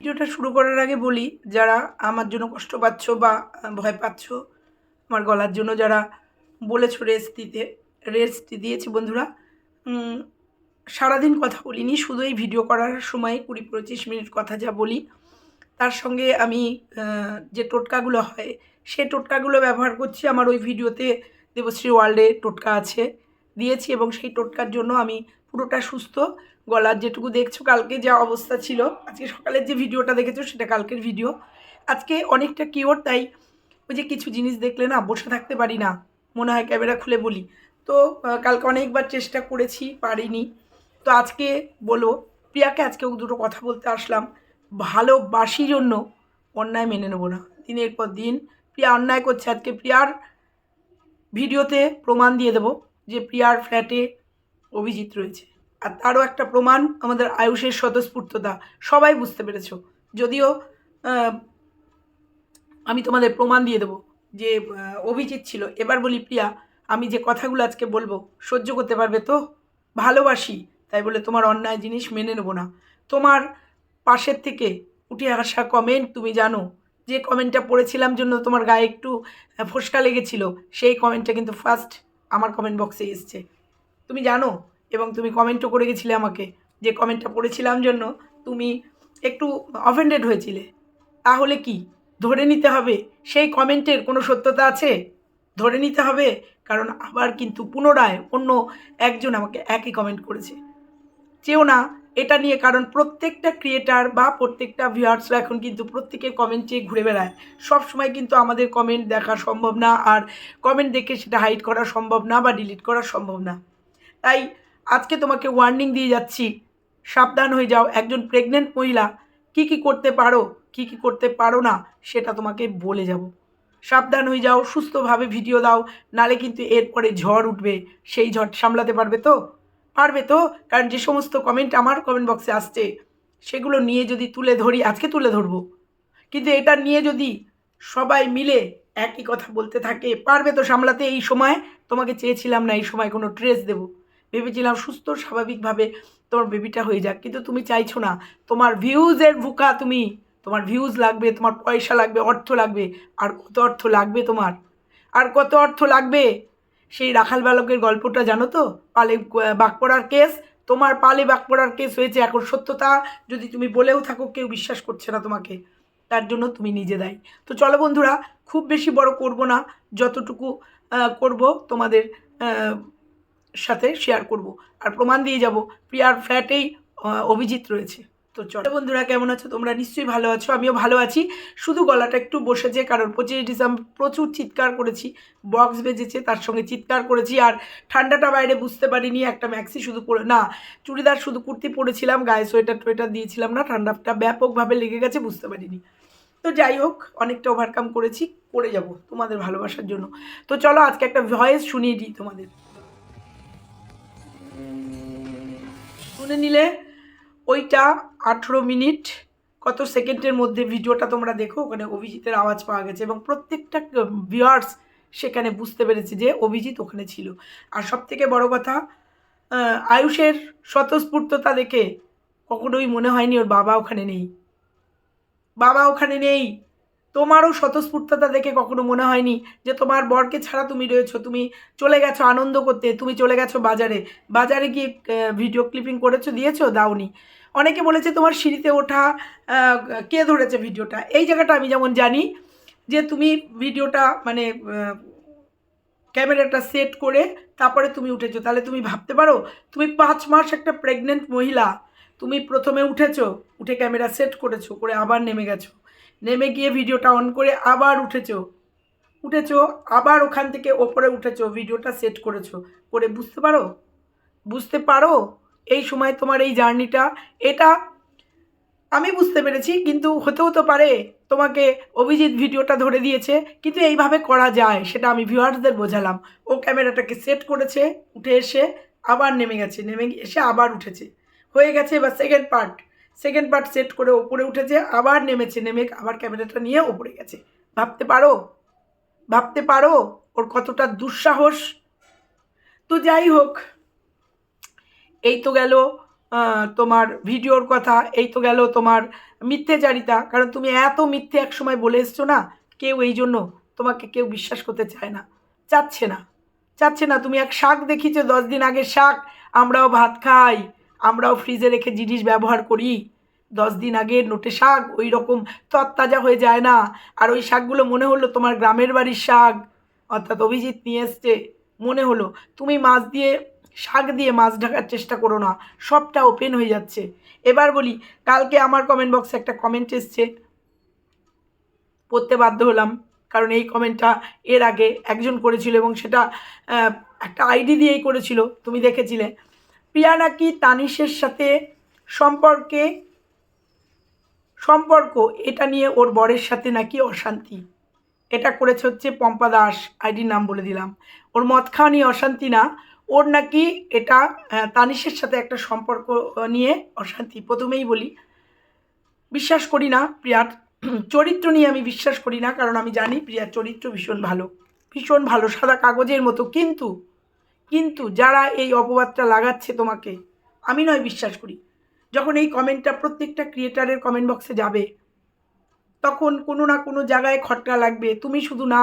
ভিডিওটা শুরু করার আগে বলি, যারা আমার জন্য কষ্ট পাচ্ছ বা ভয় পাচ্ছ, আমার গলার জন্য যারা বলেছ রেস্ট দিতে রেস্ট দিয়েছি বন্ধুরা সারাদিন কথা বলিনি, শুধু এই ভিডিও করার সময় কুড়ি পঁচিশ মিনিট কথা যা বলি। তার সঙ্গে আমি যে টোটকাগুলো হয়, সে টোটকাগুলো ব্যবহার করছি, আমার ওই ভিডিওতে দেবশ্রী ওয়ার্ল্ডে টোটকা আছে, দিয়েছি এবং সেই টোটকার জন্য আমি পুরোটা সুস্থ গলার যেটুকু দেখছ, কালকে যা অবস্থা ছিল, আজকে সকালের যে ভিডিওটা দেখেছ সেটা কালকের ভিডিও। আজকে অনেকটা কিওর তাই ওই যে কিছু জিনিস দেখলে না বসে থাকতে পারি না, মনে হয় ক্যামেরা খুলে বলি। তো কালকে অনেকবার চেষ্টা করেছি, পারিনি। তো আজকে বলো, প্রিয়াকে আজকে দুটো কথা বলতে আসলাম। ভালোবাসির জন্য অন্যায় মেনে নেব না। দিনের পর দিন প্রিয়া অন্যায় করছে। আজকে প্রিয়ার ভিডিওতে প্রমাণ দিয়ে দেবো যে প্রিয়ার ফ্ল্যাটে অভিজিৎ রয়েছে। আর তারও একটা প্রমাণ আমাদের আয়ুষের স্বতঃস্ফূর্ততা। সবাই বুঝতে পেরেছ। যদিও আমি তোমাদের প্রমাণ দিয়ে দেবো যে অভিজিৎ ছিল। এবার বলি, প্রিয়া, আমি যে কথাগুলো আজকে বলব, সহ্য করতে পারবে তো? ভালোবাসি, তাই বলে তোমার অন্যায় জিনিস মেনে নেব না। তোমার পাশের থেকে উঠে আসা কমেন্ট তুমি জানো, যে কমেন্টটা পড়েছিলাম জন্য তোমার গায়ে একটু ফোসকা লেগেছিল, সেই কমেন্টটা কিন্তু ফার্স্ট আমার কমেন্ট বক্সে এসছে। তুমি জানো এবং তুমি কমেন্টও করে গেছিলে আমাকে যে কমেন্টটা পড়েছিলাম জন্য তুমি একটু অফেন্ডেড হয়েছিলে। তাহলে কি? ধরে নিতে হবে সেই কমেন্টের কোনো সত্যতা আছে? ধরে নিতে হবে, কারণ আবার কিন্তু পুনরায় অন্য একজন আমাকে একই কমেন্ট করেছে। চেও না, এটা নিয়ে কারণ প্রত্যেকটা ক্রিয়েটার বা প্রত্যেকটা ভিউয়ার্সরা এখন কিন্তু প্রত্যেকের কমেন্ট চেয়ে ঘুরে বেড়ায়। সব সময় কিন্তু আমাদের কমেন্ট দেখা সম্ভব না, আর কমেন্ট দেখে সেটা হাইড করা সম্ভব না বা ডিলিট করা সম্ভব না। তাই আজকে তোমাকে ওয়ার্নিং দিয়ে যাচ্ছি। সাবধান হয়ে যাও, একজন প্রেগনেন্ট মহিলা। কি কি করতে পারো, কি কি করতে পারো না, সেটা তোমাকে বলে যাব। সাবধান হয়ে যাও, সুস্থভাবে ভিডিও দাও, নালে কিন্তু এরপরে ঝড় উঠবে, সেই ঝড় সামলাতে পারবে তো? পারবে তো? কারণ যে সমস্ত কমেন্ট আমার কমেন্ট বক্সে আসছে, সেগুলো নিয়ে যদি তুলে ধরি, আজকে তুলে ধরবো। কিন্তু এটা নিয়ে যদি সবাই মিলে একই কথা বলতে থাকে, পারবে তো সামলাতে? এই সময় তোমাকে চেয়েছিলাম না, এই সময় কোনো ড্রেস দেবো। ভেবেছিলাম সুস্থ, স্বাভাবিকভাবে তোমার বেবিটা হয়ে যাক। কিন্তু তুমি চাইছো না। তোমার ভিউজের ভুকা তুমি। তোমার ভিউজ লাগবে, তোমার পয়সা লাগবে, অর্থ লাগবে। আর কত অর্থ লাগবে তোমার? আর কত অর্থ লাগবে? সেই রাখাল বালকের গল্পটা জানো তো? পালে বাক পড়ার কেস তোমার পালে বাক পড়ার কেস হয়েছে এখন সত্যতা। যদি তুমি বলেও থাকো, কেউ বিশ্বাস করছে না তোমাকে। তার জন্য তুমি নিজে দায়ী। তো চলো বন্ধুরা, খুব বেশি বড় করব না। যতটুকু করব তোমাদের সাথে শেয়ার করব। আর প্রমাণ দিয়ে যাব, প্রিয়ার ফ্ল্যাটেই অভিজিৎ রয়েছে। তো চলো। বন্ধুরা, কেমন আছো? তোমরা নিশ্চয়ই ভালো আছো, আমিও ভালো আছি। শুধু গলাটা একটু বসেছে, কারণ পঁচিশে ডিসেম্বর প্রচুর চিৎকার করেছি বক্স বেজেছে, তার সঙ্গে চিৎকার করেছি, আর ঠান্ডাটা বাইরে বুঝতে পারিনি, একটা ম্যাক্সি শুধু পরে না, চুড়িদার শুধু কুর্তি পরেছিলাম, গায়ে সোয়েটার টোয়েটার দিয়েছিলাম না, ঠান্ডাটা ব্যাপকভাবে লেগে গেছে, বুঝতে পারিনি। তো যাই হোক, অনেকটা ওভারকাম করেছি, করে যাব তোমাদের ভালোবাসার জন্য। তো চলো, আজকে একটা ভয়েস শুনিয়ে দিই তোমাদের। শুনে নিলে ওইটা আঠেরো মিনিট, কত সেকেন্ডের মধ্যে ভিডিওটা তোমরা দেখো, ওখানে অভিজিতের আওয়াজ পাওয়া গেছে এবং প্রত্যেকটা ভিউয়ার্স সেখানে বুঝতে পেরেছে যে অভিজিৎ ওখানে ছিল। আর সব থেকে বড় কথা আয়ুষের স্বতঃস্ফূর্ততা দেখে কখনোই মনে হয়নি ওর বাবা ওখানে নেই। বাবা ওখানে নেই। তোমারও স্বতঃস্ফূর্ততা দেখে কখনো মনে হয়নি যে তোমার বরকে ছাড়া তুমি রয়েছো। তুমি চলে গেছো আনন্দ করতে, তুমি চলে গেছো বাজারে। বাজারে গিয়ে ভিডিও ক্লিপিং করেছ, দিয়েছ? দাওনি। অনেকে বলেছে তোমার সিঁড়িতে ওঠা কে ধরেছে ভিডিওটা এই জায়গাটা আমি যেমন জানি যে তুমি ভিডিওটা মানে ক্যামেরাটা সেট করে তারপরে তুমি উঠেছো। তাহলে তুমি ভাবতে পারো, তুমি পাঁচ মাস একটা প্রেগনেন্ট মহিলা। তুমি প্রথমে উঠেছো, উঠে ক্যামেরা সেট করেছ, করে আবার নেমে গেছো। নেমে গিয়ে ভিডিওটা অন করে আবার উঠেছো। উঠেছো, আবার ওখান থেকে ওপরে উঠেছো, ভিডিওটা সেট করেছ। করে বুঝতে পারো? বুঝতে পারো? এই সময় তোমার এই জার্নিটা। এটা আমি বুঝতে পেরেছি, কিন্তু হতেও তো পারে তোমাকে অভিজিৎ ভিডিওটা ধরে দিয়েছে, কিন্তু এইভাবে করা যায়, সেটা আমি ভিউয়ার্সদের বোঝালাম। ও ক্যামেরাটাকে সেট করেছে, উঠে এসে আবার নেমে গেছে, নেমে এসে আবার উঠেছে। হয়ে গেছে এবার second part second part set করে ওপরে উঠেছে, আবার নেমেছে, নেমে আবার ক্যামেরাটা নিয়ে ওপরে গেছে। ভাবতে পারো? ভাবতে পারো? ওর কতটা দুঃসাহস? তো যাই হোক, এই তো গেল তোমার ভিডিওর কথা, এই তো গেল তোমার মিথ্যেচারিতা কারণ তুমি এত মিথ্যে এক সময় বলে এসছো না, কেউ এই জন্য তোমাকে কেউ বিশ্বাস করতে চায় না, চাচ্ছে না। চাচ্ছে না, তুমি এক শাক দেখিছো দশ দিন আগে শাক, আমরাও ভাত খাই। আমরাও ফ্রিজে রেখে জিনিস ব্যবহার করি। দশ দিন আগে নোটে শাক, ওই রকম তত্তাজা হয়ে যায় না। আর ওই শাকগুলো মনে হলো তোমার গ্রামের বাড়ির শাক। অর্থাৎ অভিজিৎ নিয়ে এসছে, মনে হলো, তুমি মাছ দিয়ে, শাক দিয়ে মাছ ঢাকার চেষ্টা করো না, সবটা ওপেন হয়ে যাচ্ছে। এবার বলি, কালকে আমার কমেন্ট বক্সে একটা কমেন্ট এসছে। পড়তে বাধ্য হলাম, কারণ এই কমেন্টটা এর আগে একজন করেছিল এবং সেটা একটা আইডি দিয়েই করেছিল। তুমি দেখেছিলে প্রিয়া নাকি তানিশের সাথে সম্পর্কে, সম্পর্ক? এটা নিয়ে ওর বরের সাথে নাকি অশান্তি? এটা করেছে হচ্ছে পম্পা দাস আইডির নাম বলে দিলাম। ওর মদ খাওয়া নিয়ে অশান্তি না। ওর নাকি এটা তানিশের সাথে একটা সম্পর্ক নিয়ে অশান্তি। প্রথমেই বলি, বিশ্বাস করি না প্রিয়ার। চরিত্র নিয়ে আমি বিশ্বাস করি না, কারণ আমি জানি প্রিয়ার চরিত্র ভীষণ ভালো। ভীষণ ভালো, সাদা কাগজের মতো। কিন্তু কিন্তু যারা এই অপবাদটা লাগাচ্ছে তোমাকে, আমি নয় বিশ্বাস করি। যখন এই কমেন্টটা প্রত্যেকটা ক্রিয়েটারের কমেন্ট বক্সে যাবে, তখন কোনো না কোনো জায়গায় খটকা লাগবে, তুমি শুধু না,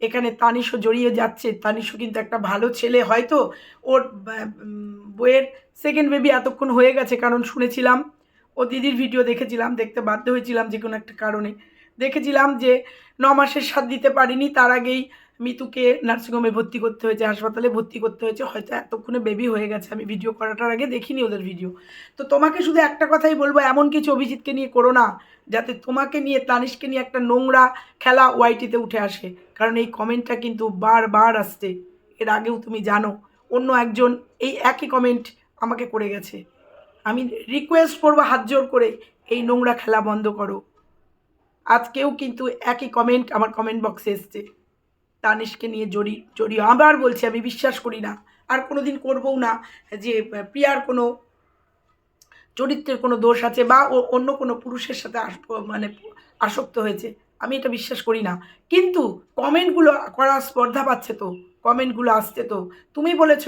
এখানে তানিশও জড়িয়ে যাচ্ছে, তানিশও কিন্তু একটা ভালো ছেলে, হয়তো ওর বইয়ের সেকেন্ড বেবি এতক্ষণ হয়ে গেছে, কারণ শুনেছিলাম, ও দিদির ভিডিও দেখেছিলাম, দেখতে বাধ্য হয়েছিলাম যে কোনো একটা কারণে। দেখেছিলাম যে ন মাসের সাথ দিতে পারিনি, তার আগেই মিতুকে নার্সিংহোমে ভর্তি করতে হয়েছে, হাসপাতালে ভর্তি করতে হয়েছে, হয়তো এতক্ষণে বেবি হয়ে গেছে। আমি ভিডিও করাটার আগে দেখিনি ওদের ভিডিও তো তোমাকে শুধু একটা কথাই বলব, এমন কিছু অভিজিৎকে নিয়ে করো না, যাতে তোমাকে নিয়ে তানিশকে নিয়ে একটা নোংরা খেলা ওয়াইটিতে উঠে আসে। কারণ এই কমেন্টটা কিন্তু বারবার আসছে। এর আগেও তুমি জানো, অন্য একজন এই একই কমেন্ট আমাকে করে গেছে। আমি রিকোয়েস্ট করব হাত জোর করে, এই নোংরা খেলা বন্ধ করো। আজকেও কিন্তু একই কমেন্ট আমার কমেন্ট বক্সে এসছে। তানিশকে নিয়ে জড়ি জড়িয়ে আবার বলছি আমি বিশ্বাস করি না। আর কোনো দিন করবও না যে, প্রিয়ার কোনো চরিত্রের কোনো দোষ আছে বা অন্য কোনো পুরুষের সাথে মানে আসক্ত হয়েছে। আমি এটা বিশ্বাস করি না। কিন্তু কমেন্টগুলো করার স্পর্ধা পাচ্ছে তো, কমেন্টগুলো আসছে তো। তুমি বলেছ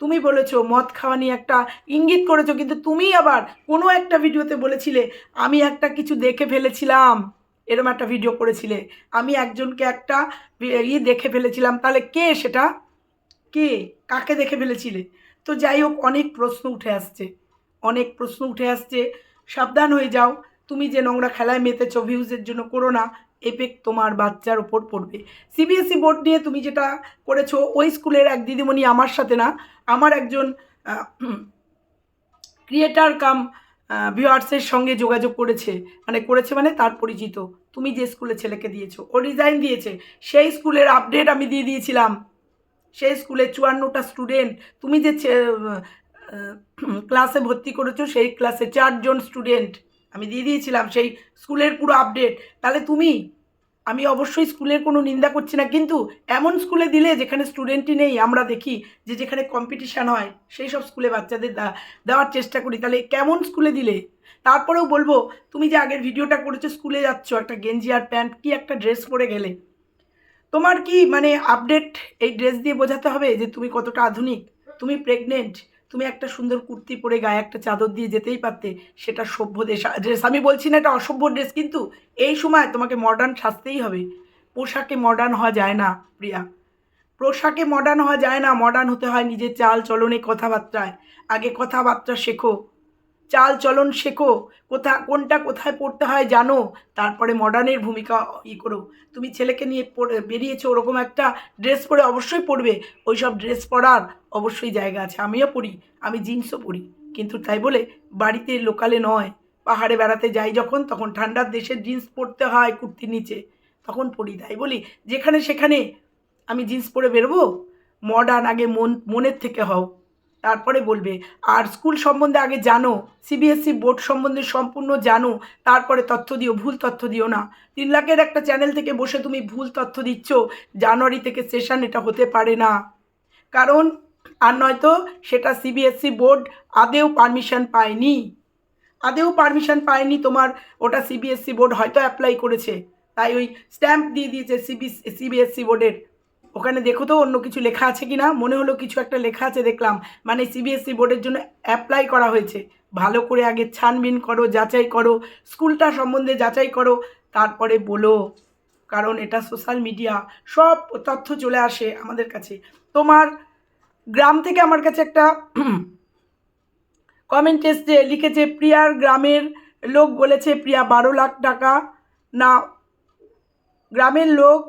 তুমি বলেছ মদ খাওয়া নিয়ে একটা ইঙ্গিত করেছ, কিন্তু তুমি আবার কোনো একটা ভিডিওতে বলেছিলে, আমি একটা কিছু দেখে ফেলেছিলাম। এরম একটা ভিডিও করেছিলে। আমি একজনকে একটা ই দেখে ফেলেছিলাম। তাহলে কে সেটা? কে? কাকে দেখে ফেলেছিলে? তো যাই হোক, অনেক প্রশ্ন উঠে আসছে। অনেক প্রশ্ন উঠে আসছে। সাবধান হয়ে যাও। তুমি যে নোংরা খেলায় মেতেছ ভিউজের জন্য করো না। এফেক্ট তোমার বাচ্চার ওপর পড়বে। সিবিএসই বোর্ড নিয়ে তুমি যেটা করেছ, ওই স্কুলের এক দিদিমণি আমার সাথে না, আমার একজন ক্রিয়েটার কাম ভিউয়ার্সের সঙ্গে যোগাযোগ করেছে মানে করেছে মানে তার পরিচিত। তুমি যে স্কুলে ছেলেকে দিয়েছ, ও রিজাইন দিয়েছে। সেই স্কুলের আপডেট আমি দিয়ে দিয়েছিলাম। সেই স্কুলে চুয়ান্নটা স্টুডেন্ট তুমি যে ক্লাসে ভর্তি করেছ, সেই ক্লাসে চারজন স্টুডেন্ট আমি দিয়ে দিয়েছিলাম। সেই স্কুলের পুরো আপডেট তাহলে তুমি আমি অবশ্যই স্কুলের কোনো নিন্দা করছি না, কিন্তু এমন স্কুলে দিলে যেখানে স্টুডেন্টই নেই, আমরা দেখি যে যেখানে কম্পিটিশান হয়, সেই সব স্কুলে বাচ্চাদের দেওয়ার চেষ্টা করি। তাহলে কেমন স্কুলে দিলে? তারপরেও বলব, তুমি যে আগের ভিডিওটা করেছ, স্কুলে যাচ্ছ, একটা গেঞ্জি আর প্যান্ট, কি একটা ড্রেস পরে গেলে? তোমার কি মানে আপডেট এই ড্রেস দিয়ে বোঝাতে হবে যে তুমি কতটা আধুনিক? তুমি প্রেগনেন্ট তুমি একটা সুন্দর কুর্তি পরে গায়ে একটা চাদর দিয়ে যেতেই পারতে, সেটা সভ্য দেশ, ড্রেস। আমি বলছি না এটা অসভ্য ড্রেস, কিন্তু এই সময় তোমাকে মডার্ন সাজতেই হবে। পোশাকে মডার্ন হওয়া যায় না, প্রিয়া। পোশাকে মডার্ন হওয়া যায় না মডার্ন হতে হয় নিজের চাল চলনে কথাবার্তায়। আগে কথাবার্তা শেখো। চাল চলন শেখো। কোথা, কোনটা কোথায় পড়তে হয় জানো? তারপরে মডার্নের ভূমিকা ই করো। তুমি ছেলেকে নিয়ে বেরিয়েছো, ওরকম একটা ড্রেস পরে অবশ্যই পরবে ওই সব ড্রেস পরার অবশ্যই জায়গা আছে। আমিও পরি, আমি জিন্সও পরি। কিন্তু তাই বলে বাড়িতে লোকালে নয়। পাহাড়ে বেড়াতে যাই যখন, তখন ঠান্ডার দেশে জিন্স পরতে হয় কুর্তির নিচে। তখন পরি। তাই বলি, যেখানে সেখানে আমি জিন্স পরে বেরোবো? মডার্ন আগে মন, মনের থেকে হও। তারপরে বলবে, আর স্কুল সম্বন্ধে আগে জানো সিবিএসসি বোর্ড সম্বন্ধে সম্পূর্ণ জানো, তারপরে তথ্য দিও, ভুল তথ্য দিও না। তিন লাখের একটা চ্যানেল থেকে বসে তুমি ভুল তথ্য দিচ্ছ, জানুয়ারি থেকে সেশন এটা হতে পারে না। কারণ, আর নয়তো সেটা সিবিএসসি বোর্ড আদেও পারমিশন পায়নি। আদেও পারমিশন পায়নি তোমার, ওটা সিবিএসসি বোর্ড হয়তো অ্যাপ্লাই করেছে। তাই ওই স্ট্যাম্প দিয়ে দিয়েছে সিবি সিবিএসসি বোর্ডের। ওখানে দেখো তো অন্য কিছু লেখা আছে কি না মনে হলো কিছু একটা লেখা আছে, দেখলাম। মানে সিবিএসসি বোর্ডের জন্য অ্যাপ্লাই করা হয়েছে। ভালো করে আগে ছানবিন করো, যাচাই করো, স্কুলটা সম্বন্ধে যাচাই করো, তারপরে বলো। কারণ এটা সোশ্যাল মিডিয়া সব তথ্য চলে আসে আমাদের কাছে। তোমার গ্রাম থেকে আমার কাছে একটা কমেন্ট এসছে, লিখেছে, প্রিয়ার গ্রামের লোক বলেছে, প্রিয়া বারো লাখ টাকা। না গ্রামের লোক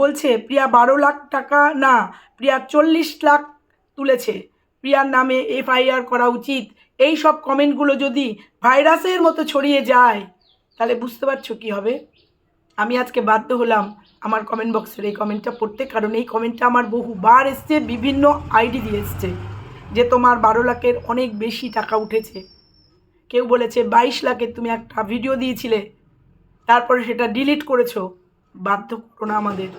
বলছে, প্রিয়া বারো লাখ টাকা, না, প্রিয়া চল্লিশ লাখ তুলেছে। প্রিয়ার নামে এফআইআর করা উচিত। এই সব কমেন্টগুলো যদি ভাইরাসের মতো ছড়িয়ে যায়, তাহলে বুঝতে পারছ কী হবে? আমি আজকে বাধ্য হলাম আমার কমেন্ট বক্সের এই কমেন্টটা পড়তে, কারণ এই কমেন্টটা আমার বহুবার এসছে, বিভিন্ন আইডি দিয়ে এসছে, যে তোমার বারো লাখের অনেক বেশি টাকা উঠেছে। কেউ বলেছে, বাইশ লাখের তুমি একটা ভিডিও দিয়েছিলে, তারপরে সেটা ডিলিট করেছ। বাধ্য করো না আমাদের।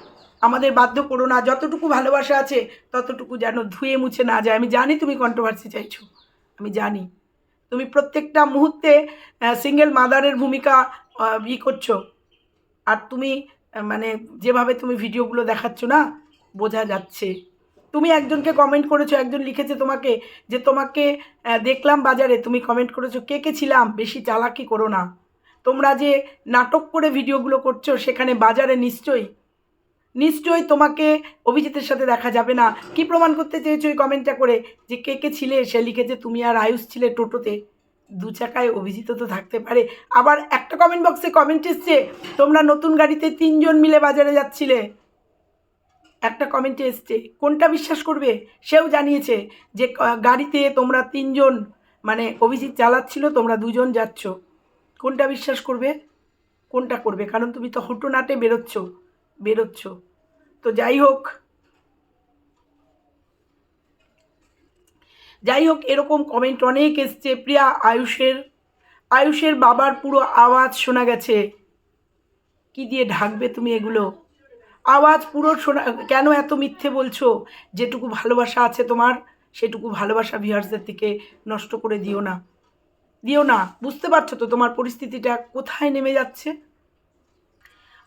আমাদের বাধ্য করো না, যতটুকু ভালোবাসা আছে ততটুকু যেন ধুয়ে মুছে না যায়। আমি জানি তুমি কন্ট্রোভার্সি চাইছো, আমি জানি। তুমি প্রত্যেকটা মুহূর্তে সিঙ্গেল মাদারের ভূমিকা ই করছ। আর তুমি মানে যেভাবে তুমি ভিডিওগুলো দেখাচ্ছ না, বোঝা যাচ্ছে। তুমি একজনকে কমেন্ট করেছ, একজন লিখেছে তোমাকে যে তোমাকে দেখলাম বাজারে, তুমি কমেন্ট করেছ, কে কে ছিলাম? বেশি চালাকি করো না। তোমরা যে নাটক করে ভিডিওগুলো করছ সেখানে বাজারে নিশ্চয়ই নিশ্চয়ই তোমাকে অভিজিতের সাথে দেখা যাবে না। কি প্রমাণ করতে চেয়েছো ওই কমেন্টটা করে? যে কে কে ছিলে? সে লিখেছে, তুমি আর আয়ুষ ছিলে টোটোতে। দু চাকায় অভিজিৎ তো থাকতে পারে। আবার একটা কমেন্ট বক্সে কমেন্ট এসছে, তোমরা নতুন গাড়িতে তিনজন মিলে বাজারে যাচ্ছিলে। একটা কমেন্টে এসছে, কোনটা বিশ্বাস করবে? সেও জানিয়েছে যে গাড়িতে তোমরা তিনজন মানে অভিজিৎ চালাচ্ছিল, তোমরা দুজন যাচ্ছ। কোনটা বিশ্বাস করবে, কোনটা করবে? কারণ তুমি তো হুটোনাটে বেরোচ্ছ বেরোচ্ছ। তো যাই হোক যাই হোক, এরকম কমেন্ট অনেক এসছে। প্রিয়া আয়ুষের আয়ুষের বাবার পুরো আওয়াজ শোনা গেছে। কি দিয়ে ঢাকবে তুমি এগুলো? আওয়াজ পুরো শোনা, কেন এত মিথ্যে বলছো? যেটুকু ভালোবাসা আছে তোমার, সেটুকু ভালোবাসা ভিউয়ার্সদের থেকে নষ্ট করে দিও না। দিও না, বুঝতে পারছ তো তোমার পরিস্থিতিটা কোথায় নেমে যাচ্ছে?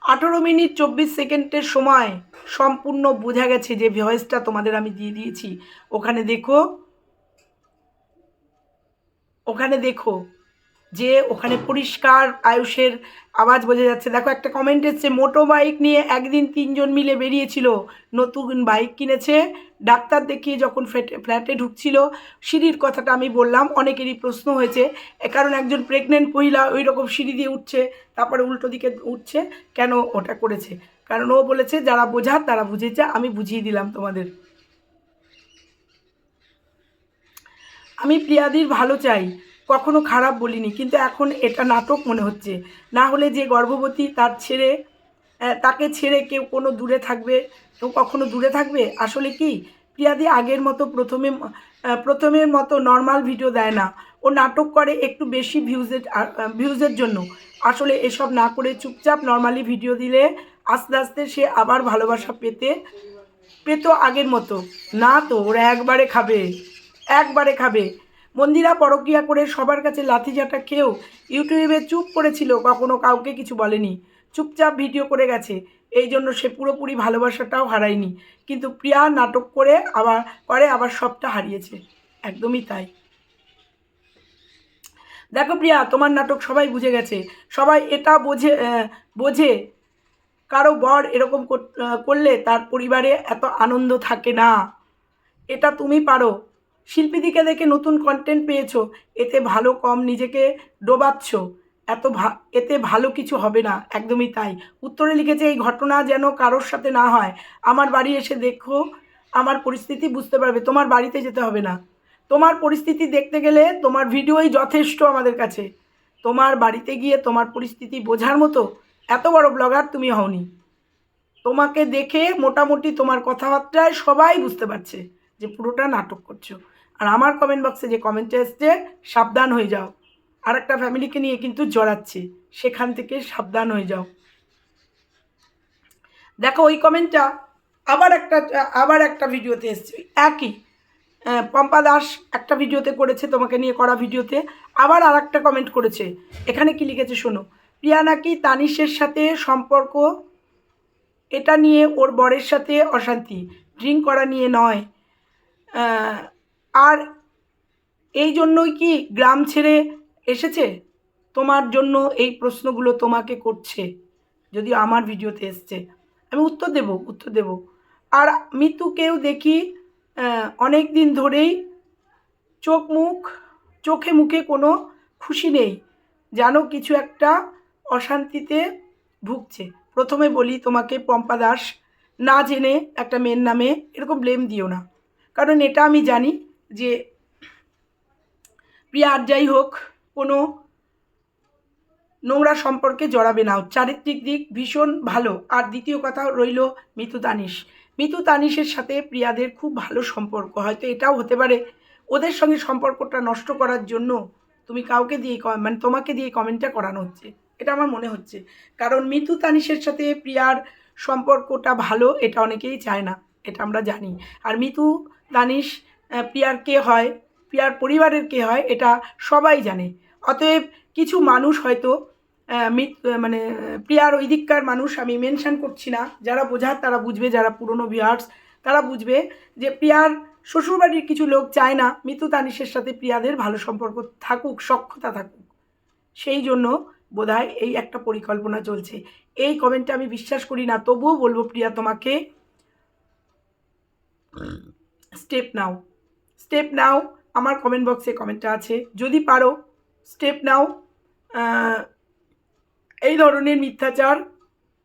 আঠেরো মিনিট চব্বিশ সেকেন্ডের সময় সম্পূর্ণ বোঝা গেছে যে ভয়েসটা তোমাদের আমি দিয়ে দিয়েছি। ওখানে দেখো ওখানে দেখো যে ওখানে পরিষ্কার আয়ুষের আওয়াজ বোঝা যাচ্ছে। দেখো একটা কমেন্ট এসছে, মোটো বাইক নিয়ে একদিন তিনজন মিলে বেরিয়েছিল। নতুন বাইক কিনেছে। ডাক্তার দেখিয়ে যখন ফ্ল্যাটে ফ্ল্যাটে ঢুকছিল, সিঁড়ির কথাটা আমি বললাম, অনেকেরই প্রশ্ন হয়েছে কারণ একজন প্রেগনেন্ট মহিলা ওই রকম সিঁড়ি দিয়ে উঠছে, তারপরে উল্টো দিকে উঠছে, কেন ওটা করেছে? কারণ ও বলেছে, যারা বোঝার তারা বুঝেছে, আমি বুঝিয়ে দিলাম তোমাদের। আমি প্রিয়াদির ভালো চাই। কখনো খারাপ বলিনি, কিন্তু এখন এটা নাটক মনে হচ্ছে। না হলে যে গর্ভবতী তার ছেড়ে তাকে ছেড়ে কেউ কোনো দূরে থাকবে? কেউ কখনো দূরে থাকবে? আসলে কি? প্রিয়াদি আগের মতো প্রথমে প্রথমের মতো নর্মাল ভিডিও দেয় না। ও নাটক করে একটু বেশি ভিউজের ভিউজের জন্য। আসলে এসব না করে চুপচাপ নর্মালি ভিডিও দিলে আস্তে আস্তে সে আবার ভালোবাসা পেতে, পেত আগের মতো। না তো, ওরা একবারে খাবে। একবারে খাবে। মন্দিরা পরকিয়া করে সবার কাছে লাথিঝাঁটা খেয়েও ইউটিউবে চুপ করেছিল, কখনো কাউকে কিছু বলেনি। চুপচাপ ভিডিও করে গেছে, এই জন্য সে পুরোপুরি ভালোবাসাটাও হারায়নি। কিন্তু প্রিয়া নাটক করে আবার পরে আবার সবটা হারিয়েছে, একদমই তাই। দেখো প্রিয়া, তোমার নাটক সবাই বুঝে গেছে, সবাই এটা বোঝে বোঝে। কারও বর এরকম করলে তার পরিবারে এত আনন্দ থাকে না। এটা তুমি পারো শিল্পীদিকে দেখে নতুন কন্টেন্ট পেয়েছ, এতে ভালো কম নিজেকে ডোবাচ্ছ। এত ভা, এতে ভালো কিছু হবে না, একদমই তাই। উত্তরে লিখেছে, এই ঘটনা যেন কারোর সাথে না হয়। আমার বাড়ি এসে দেখো, আমার পরিস্থিতি বুঝতে পারবে। তোমার বাড়িতে যেতে হবে না। তোমার পরিস্থিতি দেখতে গেলে তোমার ভিডিওই যথেষ্ট আমাদের কাছে। তোমার বাড়িতে গিয়ে তোমার পরিস্থিতি বোঝার মতো এত বড় ব্লগার তুমি হওনি। তোমাকে দেখে মোটামুটি তোমার কথাবার্তায় সবাই বুঝতে পারছে যে পুরোটা নাটক করছ। আর আমার কমেন্ট বক্সে যে কমেন্টটা এসছে, সাবধান হয়ে যাও। আর একটা ফ্যামিলিকে নিয়ে কিন্তু জড়াচ্ছে, সেখান থেকে সাবধান হয়ে যাও। দেখো ওই কমেন্টটা আবার একটা আবার একটা ভিডিওতে এসছে একই। পম্পা দাস একটা ভিডিওতে করেছে, তোমাকে নিয়ে করা ভিডিওতে। আবার আর একটা কমেন্ট করেছে। এখানে কি লিখেছে শোনো, প্রিয়া নাকি তানিশের সাথে সম্পর্ক? এটা নিয়ে ওর বরের সাথে অশান্তি। ড্রিঙ্ক করা নিয়ে নয়। আর এই জন্যই কি গ্রাম ছেড়ে এসেছে? তোমার জন্য এই প্রশ্নগুলো তোমাকে করছে যদি আমার ভিডিওতে এসছে। আমি উত্তর দেব উত্তর দেব। আর মৃত্যুকেও দেখি অনেক দিন ধরেই চোখ মুখ, চোখে মুখে কোনো খুশি নেই, যেন কিছু একটা অশান্তিতে ভুগছে। প্রথমে বলি তোমাকে পম্পা দাস, না জেনে একটা মেয়ের নামে এরকম ব্লেম দিও না। কারণ এটা আমি জানি যে প্রিয়া আর যাই হোক, কোনো নোংরা সম্পর্কে জড়াবে না। চারিত্রিক দিক ভীষণ ভালো। আর দ্বিতীয় কথা রইল মিতু তানিশ। মিতু তানিশের সাথে প্রিয়াদের খুব ভালো সম্পর্ক। হয়তো এটাও হতে পারে ওদের সঙ্গে সম্পর্কটা নষ্ট করার জন্য তুমি কাউকে দিয়ে মানে তোমাকে দিয়ে কমেন্টটা করানো হচ্ছে। এটা আমার মনে হচ্ছে। কারণ মিতু তানিশের সাথে প্রিয়ার সম্পর্কটা ভালো, এটা অনেকেই চায় না। এটা আমরা জানি। আর মিতু তানিশ প্রিয়ার কে হয় প্রিয়ার পরিবারের কে হয়, এটা সবাই জানে। অতএব কিছু মানুষ হয়তো মানে প্রিয়ার ওই দিককার মানুষ আমি মেনশান করছি না। যারা বোঝার তারা বুঝবে, যারা পুরনো ভিউয়ার্স তারা বুঝবে যে প্রিয়ার শ্বশুরবাড়ির কিছু লোক চায় না, মিতু তানিশের সাথে প্রিয়াদের ভালো সম্পর্ক থাকুক সক্ষতা থাকুক। সেই জন্য বোধহয় এই একটা পরিকল্পনা চলছে। এই কমেন্টটা আমি বিশ্বাস করি না, তবুও বলব, প্রিয়া, তোমাকে স্টেপ নাও। স্টেপ নাও আমার কমেন্ট বক্সে কমেন্টটা আছে। যদি পারো স্টেপ নাও এই ধরনের মিথ্যাচার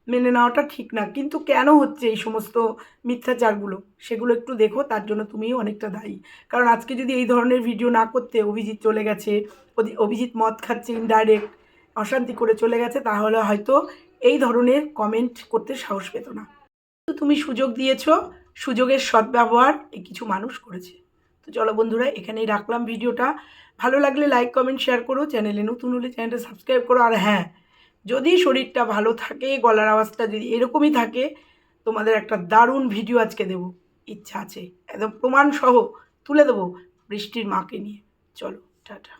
মেনে নেওয়াটা ঠিক না। কিন্তু কেন হচ্ছে এই সমস্ত মিথ্যাচারগুলো? সেগুলো একটু দেখো, তার জন্য তুমিও অনেকটা দায়ী। কারণ আজকে যদি এই ধরনের ভিডিও না করতে অভিজিৎ চলে গেছে অভিজিৎ মদ খাচ্ছে ইনডাইরেক্ট অশান্তি করে চলে গেছে, তাহলে হয়তো এই ধরনের কমেন্ট করতে সাহস পেত না। তুমি সুযোগ দিয়েছ, সুযোগের সদ্ব্যবহার কিছু মানুষ করেছে। চলো বন্ধুরা, এখানেই রাখলাম ভিডিওটা। ভালো লাগলে লাইক কমেন্ট শেয়ার করো। চ্যানেলে নতুন হলে চ্যানেলটা সাবস্ক্রাইব করো। আর হ্যাঁ যদি শরীরটা ভালো থাকে, গলার আওয়াজটা যদি এরকমই থাকে, তোমাদের একটা দারুণ ভিডিও আজকে দেব। ইচ্ছা আছে। একদম প্রমাণসহ তুলে দেবো বৃষ্টির মাকে নিয়ে। চলো, টাটা।